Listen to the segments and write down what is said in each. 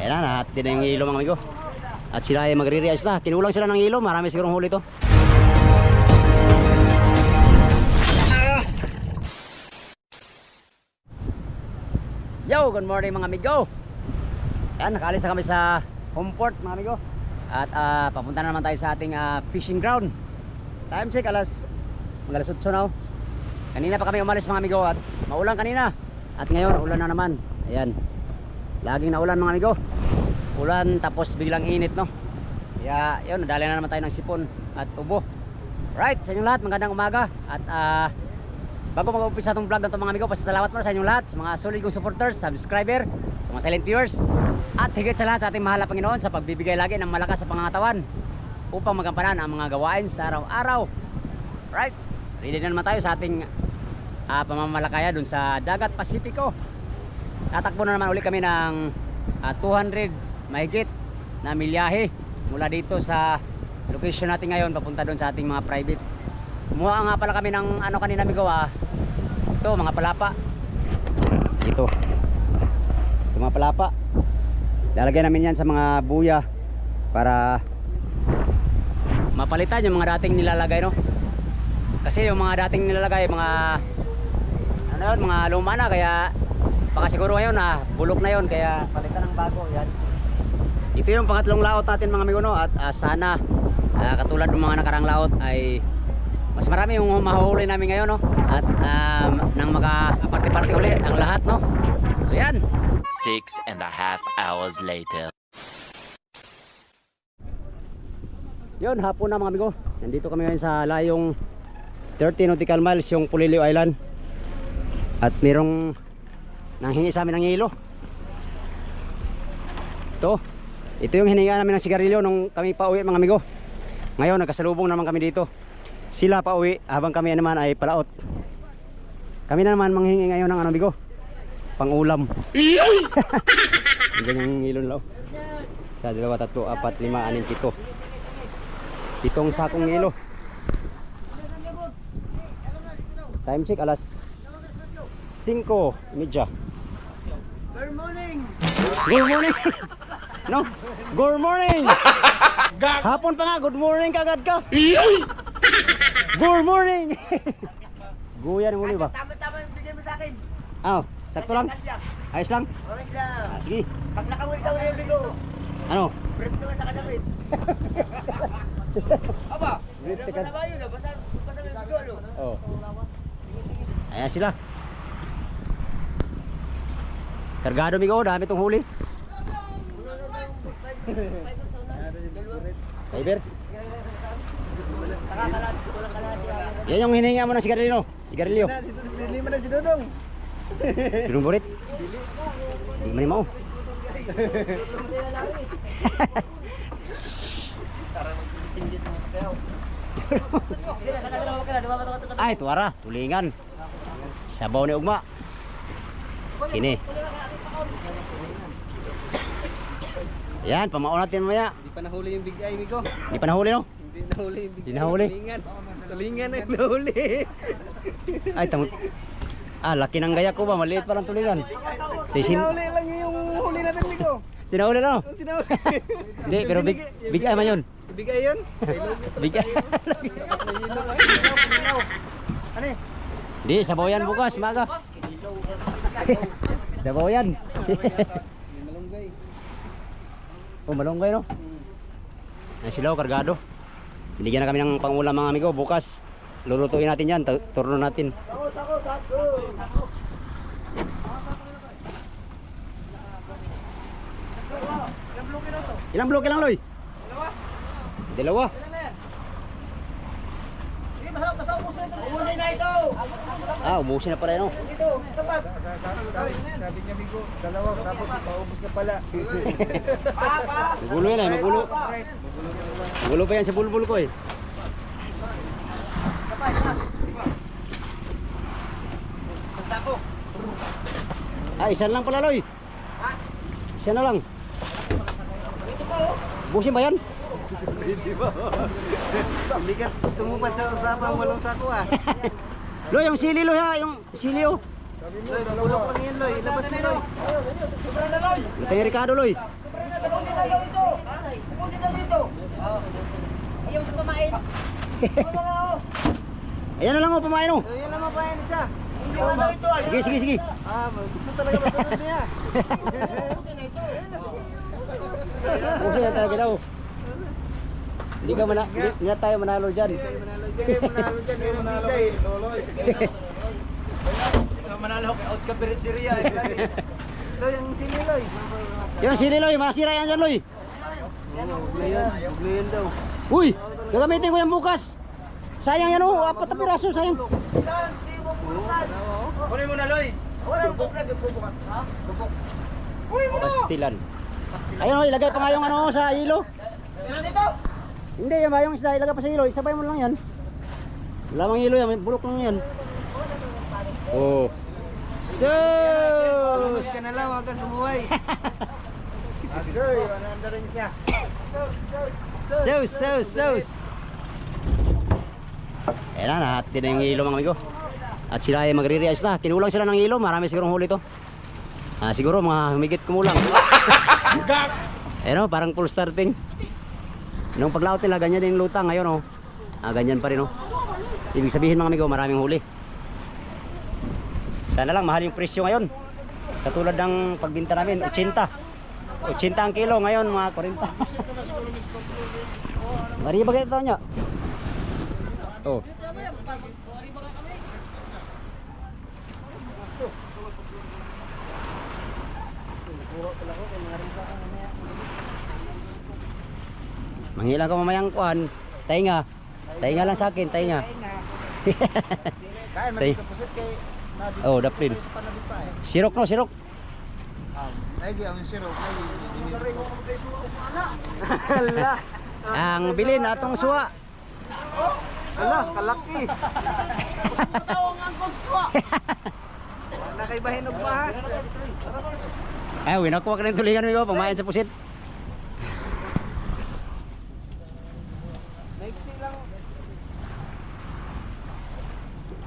Ayan na, natin na yung ilo mga amigo. At sila ay magre-realize na. Kinulang sila ng ilo, marami sigurong huli to. Yo, good morning mga amigo. Yan, nakaalis na kami sa home port mga amigo. At ah, papunta na naman tayo sa ating ah, fishing ground. Time check alas mag alas 8 na. oh. Kanina pa kami umalis mga amigo at maulan kanina. At ngayon ulan na naman. Ayan. Laging naulan mga amigo. Ulan tapos biglang init no. Kaya yun, nadali na naman tayo ng sipon at ubo. Right, sa inyong lahat, magandang umaga. At ah, bago mag-umpisa itong vlog na ito mga amigo, pasasalamat muna sa inyong lahat, sa mga solid kong supporters, subscriber, sa mga silent viewers, at higit sa lahat sa ating mahal na Panginoon sa pagbibigay lagi ng malakas sa pangangatawan upang magampanan ang mga gawain sa araw-araw. Right, ready na naman tayo sa ating ah, pamamalakaya dun sa Dagat Pasipiko. Tatakbo na naman uli kami ng ah, 200 mahigit na milyahe mula dito sa location natin ngayon papunta doon sa ating mga private. Kumuha nga pala kami ng ano kanina may gawa. Ito mga palapa. Ito. Ito mga palapa. Lalagyan namin yan sa mga buya para mapalitan yung mga dating nilalagay no. Kasi yung mga dating nilalagay mga ano yun, mga luma na kaya baka siguro ngayon ah, bulok na yon kaya palitan ng bago yan. Ito yung pangatlong laot natin mga amigo no at ah, sana ah, katulad ng mga nakarang laot ay mas marami yung mahuli namin ngayon no at um, nang maka-party-party ulit ang lahat no. So yan. Six and a half hours later. Yun, hapon na mga amigo. Nandito kami ngayon sa layong 30 nautical miles yung Pulilio Island. At merong nanghingi sa amin ng yelo. Ito. Ito yung hininga namin ng sigarilyo nung kami pa uwi mga amigo. Ngayon nagkasalubong naman kami dito. Sila pa uwi habang kami naman ay palaot. Kami na naman manghingi ngayon ng ano amigo. Pangulam. Ganyan yung ilon lao. Sa dalawa, tatlo, apat, lima, anim, pito. Pitong sakong yelo. Time check alas 5 media. Good morning! Good morning. no? Good morning. Hapon pa nga, good morning kagad ka. Good morning. Guya ng uli ba? Tama-tama yung bigay mo sa akin. Ah, sakto lang. Ayos lang. Okay lang. Ah, sige. Pag nakawin ka yung bigo, Ano? brief naman sa kadamit. Aba, Brief sa ba kad- na ba yun? Basta basta may bigo, ano? Oh. Ayan sila. Kargado migo, dami tong huli. Fiber. Yan yung hininga mo ng sigarilyo. Sigarilyo. Dili mo na si Dudong. Pinong burit. Hindi man mo. Ay, tuwara. Tulingan. Sabaw ni Ugma. Kini. Yan, pamaon natin mamaya. Hindi pa nahuli yung big eye, Migo. Hindi pa nahuli no? Hindi nahuli yung big Hindi nahuli? Tulingan na yung nahuli. Ay, tamot. Ah, laki ng gaya ko ba? Maliit pa lang tulingan. Sisin. Sinahuli lang yung huli natin, Migo. Sinahuli no? Sinahuli. Hindi, pero big, big eye man yun. Big eye yun? Big eye. Ano eh? Di, sabaw yan bukas, maga. Sabaw yan. Malunggay. oh, malunggay no? Ay sila, oh, kargado. Binigyan na kami ng pangulam mga amigo. Bukas, lulutuin natin yan. tu- Turno natin. Ilang bloke lang, Loy? Dalawa. Umunay na ito! Ah, umusin na pala yun. oh. Ito, tapat! Sabi niya Migo, dalawa tapos paubos na pala. Magulo yan eh, magulo. Magulo pa yan sa bulbul ko eh. Sako! Ah, isa lang pala, Loy. Isa na lang. Ito pa oh! Busin ba? Hindi ka tumupad sa usapan walang sako ah. Loy, yung sili, Loy ha. Yung sili, oh. Sabi mo, dalawa. Ilabas mo Loy! Sobra na Loy! Ito yung Ricardo, Loy. Ayaw ito. Pupunta na dito. Ayaw sa pamain. Na? Ayan na lang oh, pamain oh. Yan naman pa yan isa. Ko na ayaw Sige, sige, sige. Ah, gusto talaga masunod niya. Pupunta na ito. Puso yan talaga daw. Hindi ka mana, hindi, hindi na tayo manalo dyan. Hindi kayo manalo dyan. Hindi manalo kay Loloy. Manalo ka out ka birit si Ria. Loy, ang siniloy. Yung sili Loy, masira yan dyan Loy. Ngayon daw. Uy, gagamitin ko yan bukas. Sayang yan oh, apat na piraso, sayang. Kunin mo na, Loy. Wala, gubok na, gubok ka. Ha? Gubok. Pastilan. Ayun oh, ilagay pa nga yung ano sa ilo. Dito. Hindi, yan ba yung isda, ilagay pa sa ilo, isabay mo lang yan. Wala mang ilo yan, may bulok lang yan. Oh. Sus! ka na lang, huwag kang sumuhay. Agoy, ananda rin siya. Sus, sus, sus! Ayan na, nahati na yung ilo mga amigo. At sila ay magre-realize na. Kinulang sila ng ilo, marami sigurong huli to. Ah, siguro mga humigit kumulang. Ayan o, parang full starting. Nung paglaot nila, ganyan din lutang. Ngayon o, ah, ganyan pa rin o. Ibig sabihin mga amigo, maraming huli. Sana lang mahal yung presyo ngayon. Katulad ng pagbinta namin, 80. 80 ang kilo ngayon, mga 40. Mari ba ito niya? Oh. Manghila ka mamayang kuan. Tainga. Tainga lang sa akin, tainga. Kaya kay Nabi. Oh, eh. Sirok no, sirok. Ay, di ang siro. Ay, dinili ko. Hala. Ang bilin atong suwa. Hala, kalaki. Tawang ang kugswa. Nakaibahin og pa ha. Ay, winakuha ka ng tulingan mo pamain sa pusit.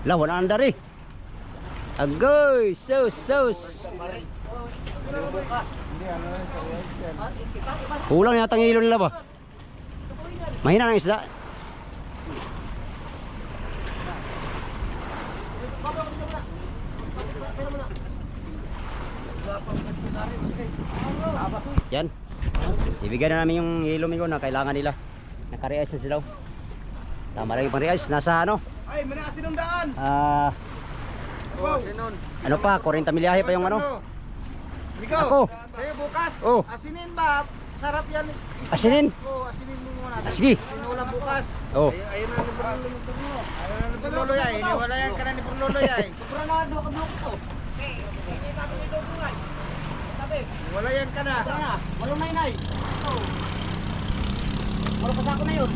La, wala ang dari. Agoy, sus, sus. Kulang yata ang ilo nila ba? Mahina ng isda. Yan. Ibigay na namin yung yellow migo na kailangan nila. Naka-realize na sila. Oh. Tama lang yung pang-realize. Nasa ano? Ay, may nakasinong daan. Ah, Wow. Ano pa? 40 milyahe pa yung ano? Ikaw, Ako. sa'yo bukas. Oh. Asinin ba? Sarap yan. Isda. Asinin? Oo, asinin mo muna. Ah, sige. Tinulang bukas. Oh. Ayun na ni Bruno mo. Ayun na ni Bruno yan. Iniwala yan ka na ni Bruno yan. Sobranado ka blok to. Hindi namin ito bungan. Sabi, Wala yan ka na. Wala may nay. Wala pa sa ako na yun.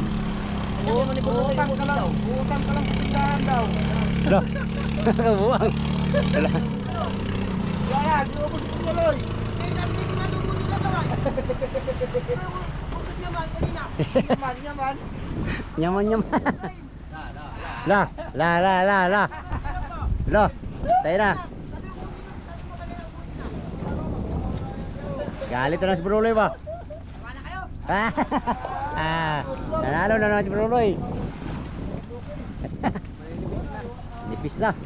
Uutang ka lang. Uutang ka lang sa tindahan daw. Ano? Buwang. Wala. Wala, di mo si Bruno Loy. Eh, nabili nga dugo nila tawag. Pero, Ubus niya man kanina. Yaman, yaman. Nyaman nyaman. La, la, la, la, la. La, tayo na. Galit na si Bruloy ba? Ah, nanalo na naman si Bruloy. Nipis na.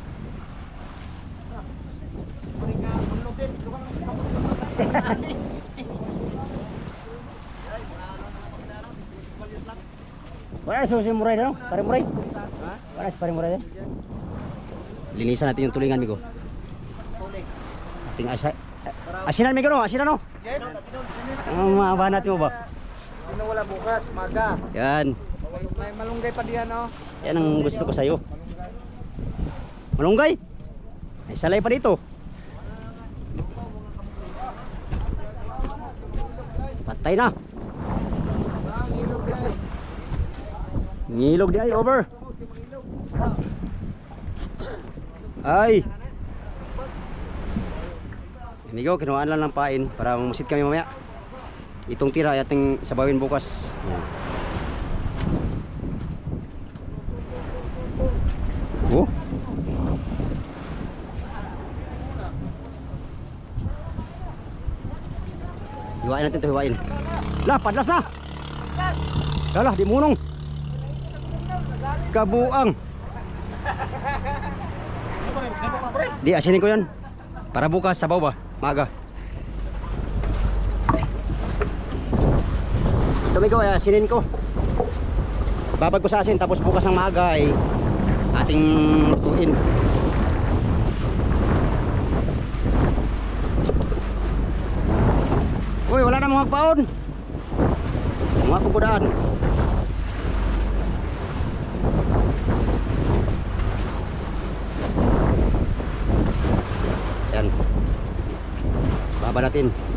Wala si Muray na no? Pare Muray. Wala si Pare Muray. Linisan natin yung tulingan, Migo. Ating asa... Asinan, Migo, no? Asinan, no? Yes. Ang maabahan natin mo ba? Sino wala bukas? Maga. Yan. May malunggay pa diyan, no? Yan ang gusto ko sa'yo. Malunggay. Ay, salay pa dito. Patay na. Ngilog di ay, over. Ay. Amigo, kinuhaan lang ng pain para mamusit kami mamaya. Itong tira, ating sabawin bukas. Yan. Oh. Hiwain natin to, hiwain. Lah, padlas na. Lala, di munong. Kabuang. Di, asinin ko yan. Para bukas, sabaw ba? Maga. Ito may gawa, asinin ko. Babag ko sa asin, tapos bukas ng maga ay ating lutuin. Uy, wala na mga paon. Mga kukudaan. Yan. Baba natin.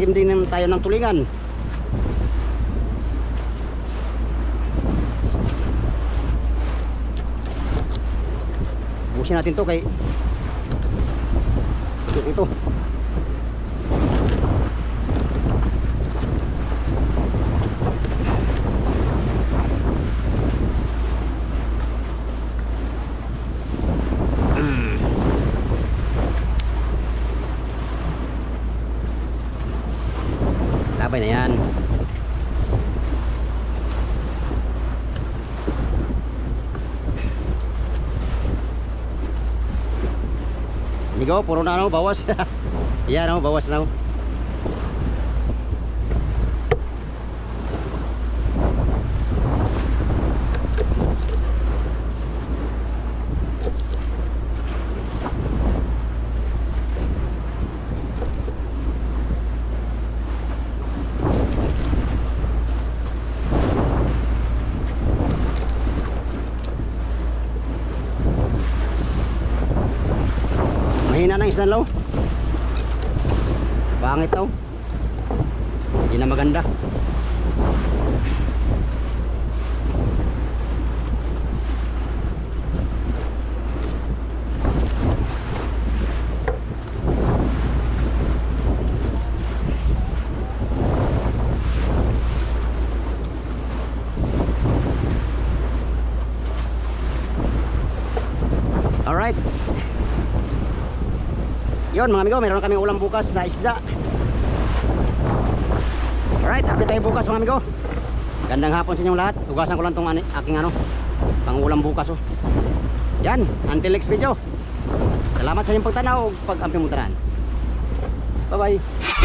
Magkakatikim din naman tayo ng tulingan. Busin natin to kay ito, ito. Labay na yan. Puro na ano, bawas. Yan ano, bawas na. oh. Isdan law. Pangit daw. Hindi na maganda. Alright. Yun mga amigo, meron na kaming ulam bukas na isda. Alright, update tayo bukas mga amigo. Gandang hapon sa inyong lahat. Tugasan ko lang tong aking ano, pang ulam bukas oh. Yan, until next video. Salamat sa inyong pagtanaw, pag-amping mo tanan. Bye bye.